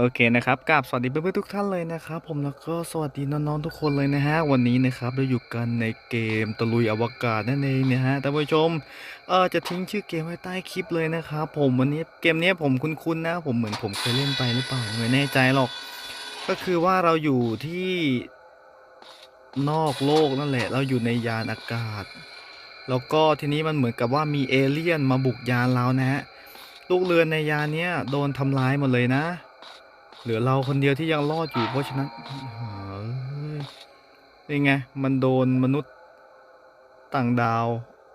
โอเคนะครับกราบสวัสดีเพื่อนๆทุกท่านเลยนะครับผมแล้วก็สวัสดีน้องๆทุกคนเลยนะฮะวันนี้นะครับเราอยู่กันในเกมตะลุยอวกาศนั่นเองนะฮะท่านผู้ชมเออจะทิ้งชื่อเกมไว้ใต้คลิปเลยนะครับผมวันนี้เกมนี้ผมคุ้นๆนะ ผมเหมือนผมเคยเล่นไปหรือเปล่าไม่แน่ใจหรอก ก็คือว่าเราอยู่ที่นอกโลกนั่นแหละ เราอยู่ในยานอากาศ แล้วก็ทีนี้มันเหมือนกับว่ามีเอเลี่ยนมาบุกยานเรานะฮะลูกเรือนในยานเนี้ยโดนทำร้ายหมดเลยนะ เหลือเราคนเดียวที่ยังรอดอยู่เพราะฉะนั้นเฮ้ยนี่ไง มันโดนมนุษย์ต่างดาว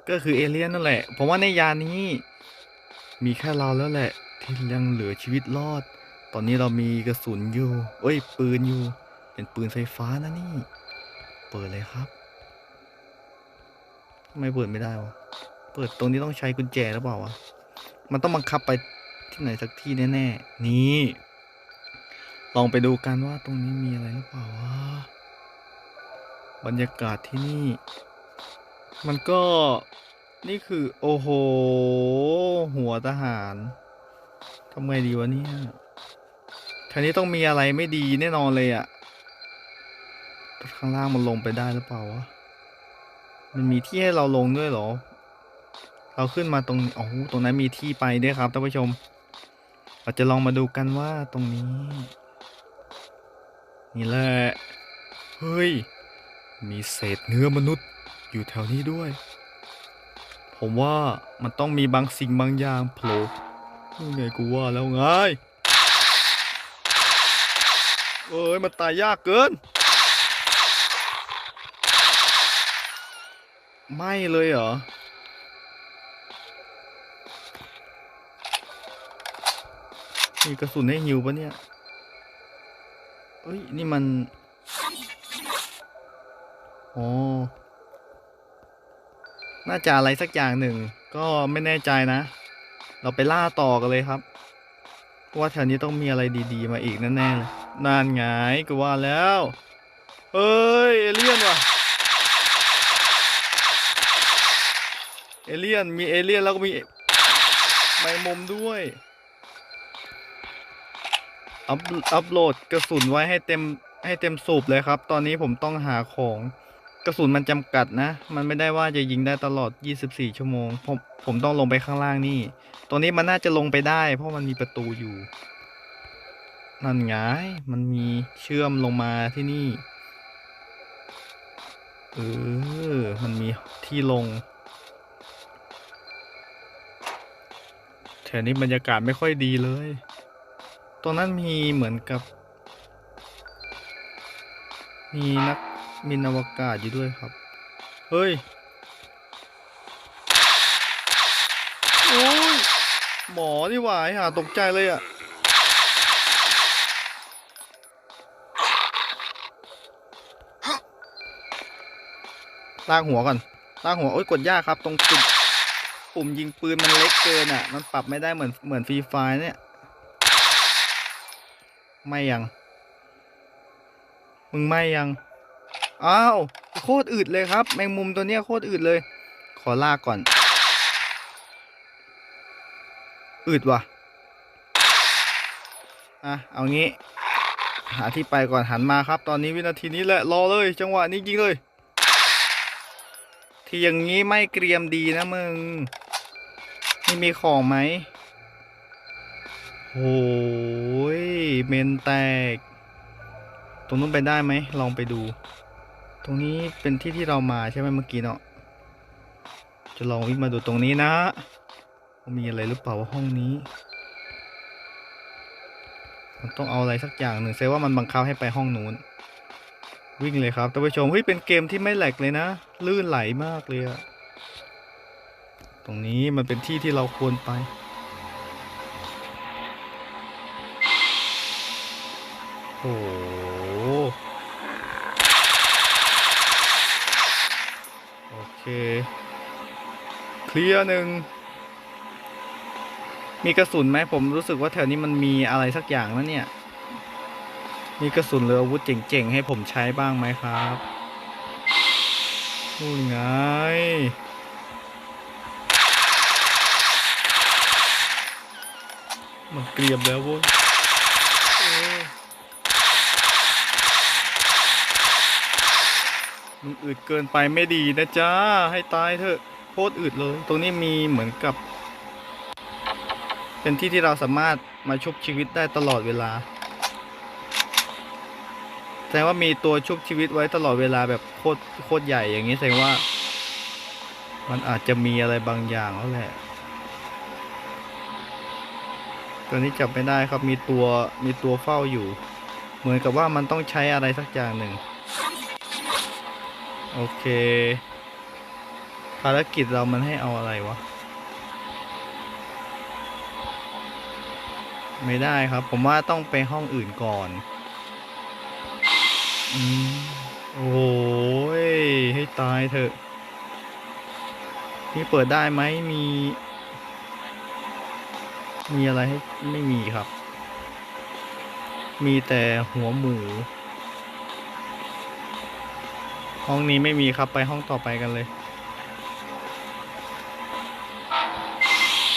ก็คือเอเลี่ยนนั่นแหละ ผมว่าในยานี้ มีแค่เราแล้วแหละ ที่ยังเหลือชีวิตรอด ตอนนี้เรามีกระสุนอยู่ เอ้ย ปืนอยู่ เป็นปืนไฟฟ้านะนี่ เปิดเลยครับทำไม่เปิดไม่ได้วะ เปิดตรงนี้ต้องใช้กุญแจหรือเปล่าวะ มันต้องบังคับไปที่ไหนสักที่แน่ ๆ นี่ ลองไปดูกันว่าตรงนี้มีอะไรหรือเปล่าวะบรรยากาศที่นี่ มันก็นี่คือโอ้โห หัวทหารทำไงดีวะเนี่ยแถวนี้ต้องมีอะไรไม่ดีแน่นอนเลยอะข้างล่างมันลงไปได้หรือเปล่าวะ มันมีที่ให้เราลงด้วยเหรอ เราขึ้นมาตรงโอ้ตรงนั้นมีที่ไปด้วยครับท่านผู้ชมเราจะลองมาดูกันว่าตรงนี้ นี่แหละ เฮ้ย มีเศษเนื้อมนุษย์อยู่แถวนี้ด้วย ผมว่ามันต้องมีบางสิ่งบางอย่างโผล่ยังไงกูว่าแล้วไง เอ้ย มันตายยากเกิน ไม่เลยเหรอมีกระสุนให้หิวปะเนี่ย เอ้ย นี่มัน อ๋อ น่าจะอะไรสักอย่างหนึ่ง ก็ไม่แน่ใจนะ เราไปล่าต่อกันเลยครับเพราะว่าแถวนี้ต้องมีอะไรดีๆ มาอีกแน่ๆเลยนานไงก็ว่าแล้วเอ้ย เอเลี่ยนว่ะ เอเลี่ยน มีเอเลี่ยนแล้วก็มีแมงมุมด้วย อัพอัพโหลดกระสุนไว้ให้เต็มให้เต็มสูบเลยครับ ตอนนี้ผมต้องหาของกระสุนมันจำกัดนะ มันไม่ได้ว่าจะยิงได้ตลอด 24 ชั่วโมง ผมผมต้องลงไปข้างล่างนี่ตัวนี้มันน่าจะลงไปได้ เพราะมันมีประตูอยู่ นั่นไง มันมีเชื่อมลงมาที่นี่ เออ มันมีที่ลงแถวนี้บรรยากาศไม่ค่อยดีเลย ตรงนั้นมีเหมือนกับ มีนักบินอวกาศอยู่ด้วยครับ เฮ้ย โอ้ย หมอนี่หวาไอ้ห่าตกใจเลยอะลากหัวก่อน ลากหัว โอ้ย กดยากครับ ตรงปุ่มปุ่มยิงปืนมันเล็กเกินอะมันปรับไม่ได้เหมือนเหมือนฟรีไฟเนี่ย ไม่ยัง มึงไม่ยัง อ้าว โคตรอืดเลยครับ แมงมุมตัวเนี้ยโคตรอืดเลย ขอลากก่อน อืดว่ะ อะ เอางี้ หาที่ไปก่อนหันมาครับ ตอนนี้วินาทีนี้แหละ รอเลย จังหวะนี้ยิงเลย ที่อย่างนี้ไม่เกรียมดีนะมึง นี่มีของไหม โอ้ยเมนแตก ตรงนู้นไปได้ไหม ลองไปดู ตรงนี้เป็นที่ที่เรามาใช่ไหมเมื่อกี้เนาะ จะลองวิ่งมาดูตรงนี้นะ มีอะไรหรือเปล่าว่าห้องนี้ มันต้องเอาอะไรสักอย่างหนึ่งแสดงว่ามันบังคับให้ไปห้องนู้น วิ่งเลยครับท่านผู้ชม เฮ้ย เป็นเกมที่ไม่แหลกเลยนะ ลื่นไหลมากเลยอะตรงนี้มันเป็นที่ที่เราควรไป โอ้โอเค เคลียร์หนึ่ง มีกระสุนไหมผมรู้สึกว่าแถวนี้มันมีอะไรสักอย่างนะเนี่ย มีกระสุนหรืออาวุธเจ๋งๆ ให้ผมใช้บ้างไหมครับพูดไงมันเกรียมแล้วเว้ยโอ้ มึงอึดเกินไปไม่ดีนะจ๊ะให้ตายเถอะโคตรอึดเลย ตรงนี้มีเหมือนกับ เป็นที่ที่เราสามารถมาชุบชีวิตได้ตลอดเวลาแสดงว่ามีตัวชุบชีวิตไว้ตลอดเวลาแบบโคตรโคตรใหญ่อย่างนี้แสดงว่า มันอาจจะมีอะไรบางอย่างแล้วแหละตัวนี้จับไม่ได้ครับมีตัวมีตัวเฝ้าอยู่ เหมือนกับว่ามันต้องใช้อะไรสักอย่างหนึ่ง โอเค ภารกิจเรามันให้เอาอะไรวะ ไม่ได้ครับ ผมว่าต้องไปห้องอื่นก่อนอืมโอ้ยให้ตายเถอะ นี่เปิดได้ไหมมี มีอะไรให้ไม่มีครับ มีแต่หัวหมู ห้องนี้ไม่มีครับไปห้องต่อไปกันเลย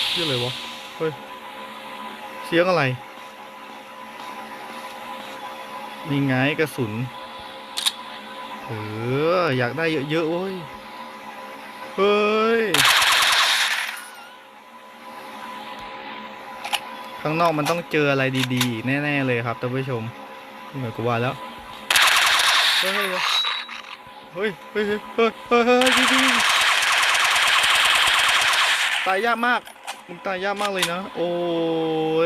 เชื่ออะไรวะ เฮ้ย เสียงอะไร นี่ไงกระสุน เออ อยากได้เยอะๆเว้ย เฮ้ย ข้างนอกมันต้องเจออะไรดีๆ แน่ ๆ เลยครับท่านผู้ชมเหมือนกูว่าแล้ว เฮ้ย เฮ้ยเฮ้ยเฮ้ยเฮ้ยเฮ้ยเฮ้ยตายยากมากมึงตายยากมากเลยนะ โอ้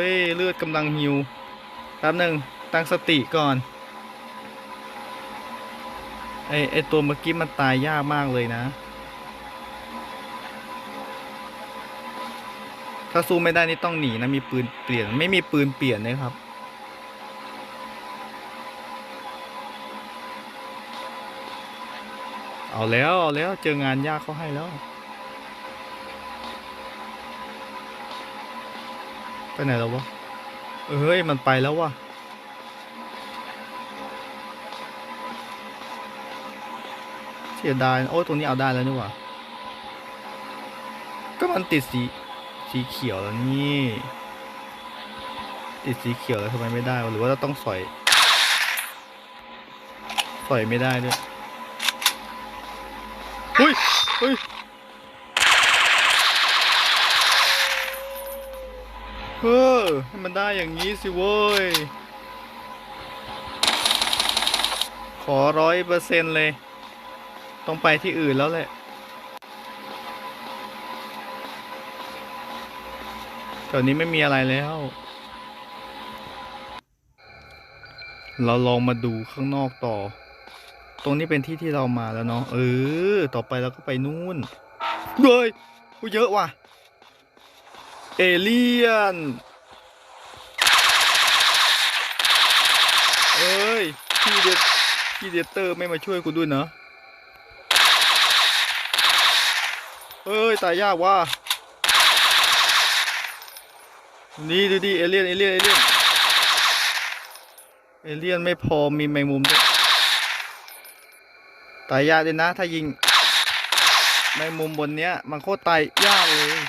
ยเลือดกำลังหิวแป๊บหนึ่งตั้งสติก่อนไอไอตัวเมื่อกี้มันตายยากมากเลยนะ ถ้าสู้ไม่ได้นี่ต้องหนีนะมีปืนเปลี่ยนไม่มีปืนเปลี่ยนนะครับ เอาแล้วเอาแล้วเจองานยากเขาให้แล้ว ไปไหนแล้ววะ เอ้ย มันไปแล้ววะเสียดายโอ้ยตรงนี้เอาได้แล้วนี่ว่าก็มันติดสีสีเขียวแล้วนี่ ติดสีเขียวแล้วทำไมไม่ได้ หรือว่าเราต้องสอย สอยไม่ได้ด้วย เฮ้ยเฮ้ยเฮ้อให้มันได้อย่างนี้สิเว้ย ขอร้อยเปอร์เซ็นต์เลย ต้องไปที่อื่นแล้วแหละแถวนี้ไม่มีอะไรแล้ว เราลองมาดูข้างนอกต่อ ตรงนี้เป็นที่ที่เรามาแล้วเนาะเออ ต่อไปเราก็ไปนู่นเฮ้ยอุ๊ยเยอะว่ะ เอเลียนเอ้ยพี่เดพี่เดเตอร์ไม่มาช่วยกูด้วยเนาะเอ้ย ตายยากว่ะนี่ดูดิเอเลียนเอเลียนเอเลียนเอเลียนไม่พอมีแมงมุมด้วย ตายยากเลยนะ ถ้ายิงแมงมุมบนเนี้ย มันโคตรตายยากเลย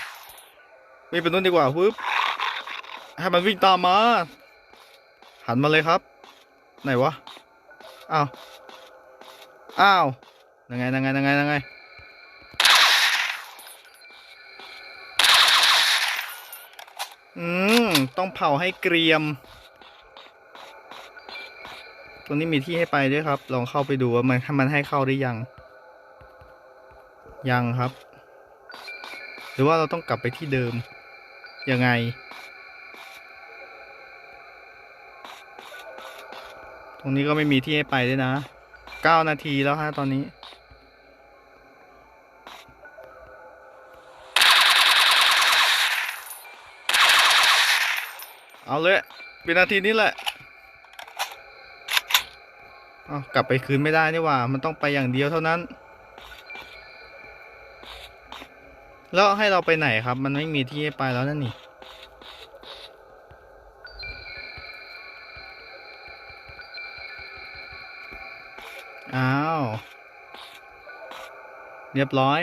วิ่งไปนู้นดีกว่าปึ๊บให้มันวิ่งตามมา หันมาเลยครับ ไหนวะอ้าวอ้าวยังไงยังไงยังไงยังไงอืม ต้องเผาให้เกรียม รงนี้มีที่ให้ไปด้วยครับ ลองเข้าไปดูว่ามันมันให้เข้าหรือยัง ยังครับ หรือว่าเราต้องกลับไปที่เดิม ยังไง ตรงนี้ก็ไม่มีที่ให้ไปด้วยนะเก้านาทีแล้วฮะตอนนี้เอาเลยเป็นนาทีนี้แหละ เอากลับไปคืนไม่ได้นี่ว่า มันต้องไปอย่างเดียวเท่านั้น แล้วให้เราไปไหนครับ มันไม่มีที่ให้ไปแล้วนั่นนี่ อ้าว เรียบร้อย